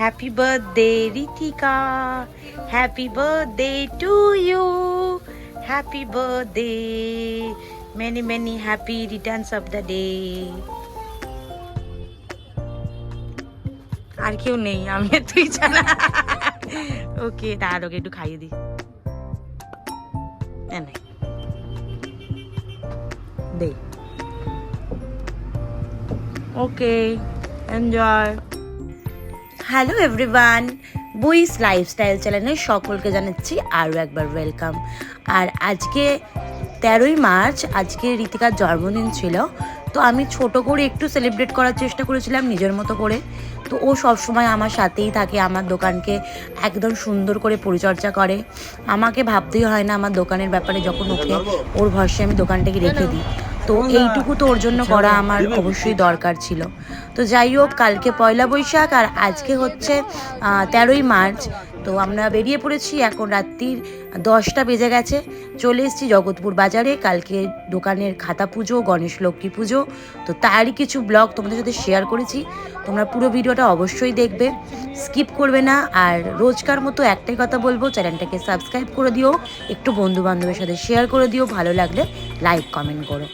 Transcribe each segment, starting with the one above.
Happy birthday Ritika happy birthday to you happy birthday many many happy returns of the day আর কেউ নেই, আমি আর তুই ছাড়া। ওকে দাঁড়া ওকে একটু খাইয়ে দিই। না নাই দে। ওকে এনজয় হ্যালো এভরিওয়ান বুইস লাইফস্টাইল চ্যানেলে সকলকে জানাচ্ছি আরও একবার ওয়েলকাম আর আজকে তেরোই মার্চ, আজকে ঋতিকার জন্মদিন ছিল, তো আমি ছোট করে একটু সেলিব্রেট করার চেষ্টা করেছিলাম নিজের মতো করে। তো ও সবসময় আমার সাথেই থাকে, আমার দোকানকে একদম সুন্দর করে পরিচর্যা করে। আমাকে ভাবতেই হয় না আমার দোকানের ব্যাপারে যখন ওকে ওর ভরসে আমি দোকানটাকে রেখে দিই। তো এইটুকু তো ওর জন্য করা আমার অবশ্যই দরকার ছিল। তো যাই হোক কালকে পয়লা বৈশাখ আর আজকে হচ্ছে তেরোই মার্চ। তো আমরা বেরিয়ে পড়েছি, এখন রাত্রির দশটা বেজে গেছে। চলে এসেছি জগৎপুর বাজারে, কালকে দোকানের খাতা পুজো, গণেশ লক্ষ্মী পুজো। তো তারই কিছু ব্লগ তোমাদের সাথে শেয়ার করেছি। তোমরা পুরো ভিডিওটা অবশ্যই দেখবে স্কিপ করবে না। আর রোজকার মতো একটাই কথা বলব, চ্যানেলটাকে সাবস্ক্রাইব করে দিও, একটু বন্ধু বান্ধবের সাথে শেয়ার করে দিও, ভালো লাগলে লাইক কমেন্ট করো।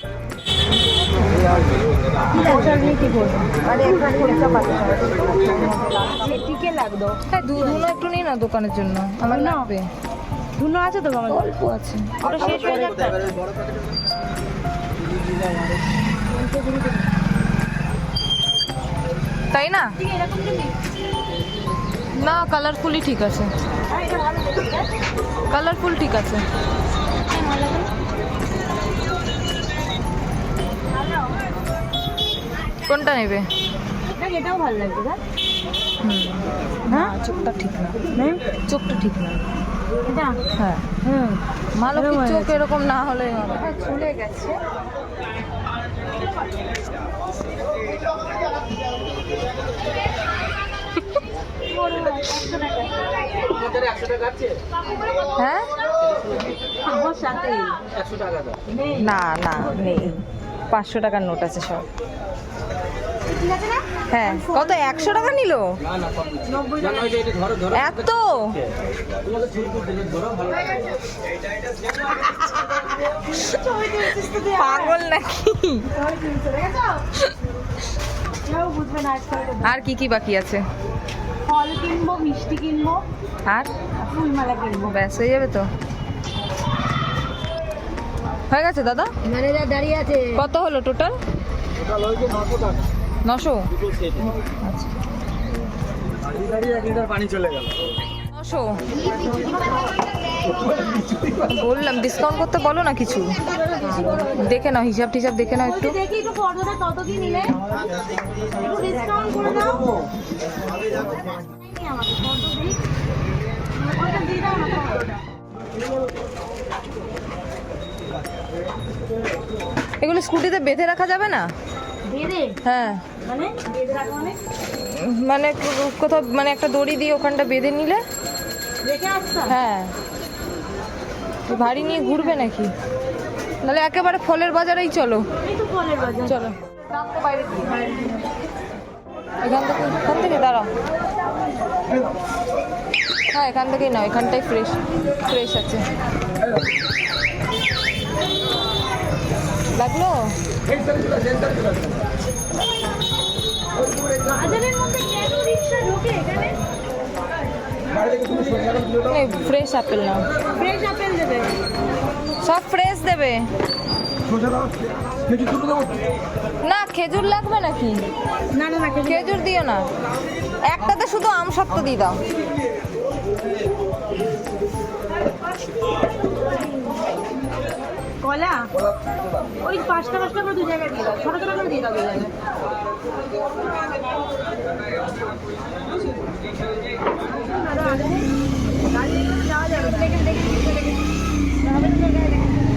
টিকে লাগতো হ্যাঁ দুধগুলো একটু নিই না দোকানের জন্য আমার লাগবে ধুনো আছে তো আমার অল্প আছে ওটা শেষ হয়ে যাচ্ছে তাই না না কালারফুলই ঠিক আছে কালারফুল ঠিক আছে কোনটা নেবে? এটাও ভালো হুম। না? চোখটা ঠিক না। চোখটা ঠিক না। হ্যাঁ। হুম। ভালো চোখ এরকম না হলে চলে গেছে। হ্যাঁ? না না নেই। পাঁচশো টাকার নোট আছে সব। হ্যাঁ কত একশো টাকা নিল? এত? পাগল নাকি? না আর কি কি বাকি আছে? ফল কিনবো মিষ্টি কিনবো। আর? ফুলমালা কিনবো। ব্যাস হয়ে যাবে তো। হয়ে গেছে দাদা? ম্যানেজার দাঁড়িয়ে আছে। কত হলো টোটাল নশো পানি চলে গেল নশো? বললাম ডিসকাউন্ট করতে বলো না কিছু। দেখে নাও, হিসাব টিসাব দেখে নাও একটু। এগুলো স্কুটিতে বেঁধে রাখা যাবে না? হ্যাঁ। মানে মানে? মানে কোথাও মানে একটা দড়ি দিয়ে ওখানটা বেঁধে নিলে? হ্যাঁ। ভারী নিয়ে ঘুরবে নাকি? নাহলে একেবারে ফলের বাজারেই চলো। চলো। এখান থেকে এখান থেকে দাঁড়াও। হ্যাঁ এখান থেকেই নাও এখানটাই ফ্রেশ ফ্রেশ আছে। লাগল? ফ্রেশ আপেল নাও। ফ্রেশ আপেল দেবে সব ফ্রেশ দেবে। না, খেজুর লাগবে নাকি? খেজুর দিও না। একটাতে শুধু আম সত্ত্ব দিয়ে দাও। কলা ওই পাঁচটা পাঁচটা করে দু জায়গায় দিয়ে দাও ছোট ছোট করে দিয়ে দাও দু জায়গায়।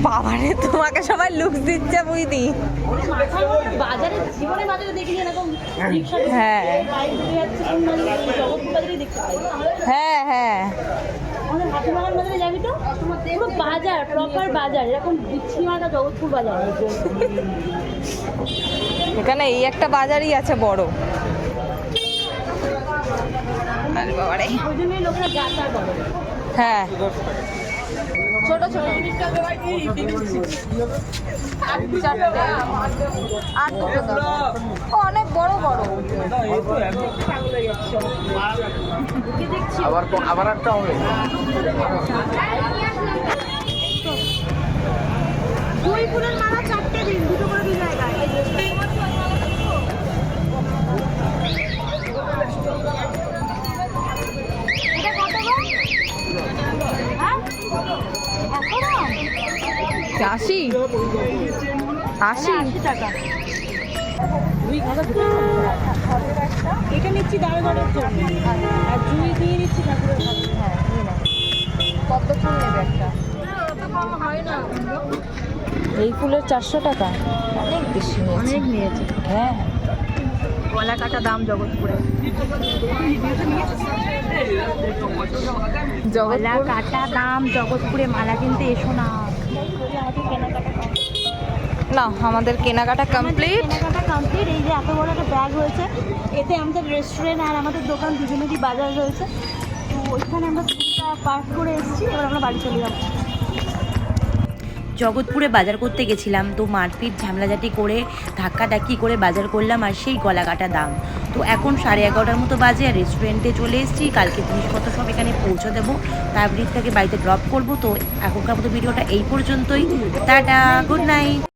বাবারে তোমাকে সবাই লুক দিচ্ছে বুঝদি বাজারে জীবনে বাজারে দেখিনি এরকম হ্যাঁ। হ্যাঁ হ্যাঁ। আমাদের হাতিবাগান বাজারে যাবি তো পুরো বাজার প্রপার বাজার এরকম বিচ্ছি মার্কা জগৎপুর বাজার। এখানে এই একটা বাজারই আছে বড়। বাবারে। ওই জন্যই লোকরা যাতা করে। হ্যাঁ। ছোট ছোট। আট দুটো অনেক বড় বড়। আবার আবার একটা হবে। দুই ফুলের মালা আশি? আশি? টাকা এটা নিচ্ছি জন্য আর জুই দিয়ে নিচ্ছি ঠাকুরের হ্যাঁ নিয়ে ফুল নেবে একটা? এই ফুলের চারশো টাকা? অনেক বেশি নিয়েছে অনেক নিয়েছে। হ্যাঁ। গলা কাটা দাম জগৎপুরে। গলা কাটা দাম জগৎপুরে মালা কিনতে এসো না। না আমাদের কেনাকাটা কমপ্লিট কেনাকাটা কমপ্লিট এই যে এত বড় একটা ব্যাগ হয়েছে এতে আমাদের রেস্টুরেন্ট আর আমাদের দোকান দুজনেরই বাজার রয়েছে। তো ওইখানে আমরা পার্ক করে এসেছি এবার আমরা বাড়ি চলে যাব। জগৎপুরে বাজার করতে গেছিলাম তো মারপিট ঝামলাঝাটি করে ধাক্কাধাক্কি করে বাজার করলাম আর সেই গলা কাটা দাম। তো এখন সাড়ে এগারোটার মতো বাজে আর রেস্টুরেন্টে চলে এসেছি কালকে জিনিসপত্র সব এখানে পৌঁছে দেবো। তারপর থেকে বাড়িতে ড্রপ করব। তো এখনকার মতো ভিডিওটা এই পর্যন্তই। Tata good night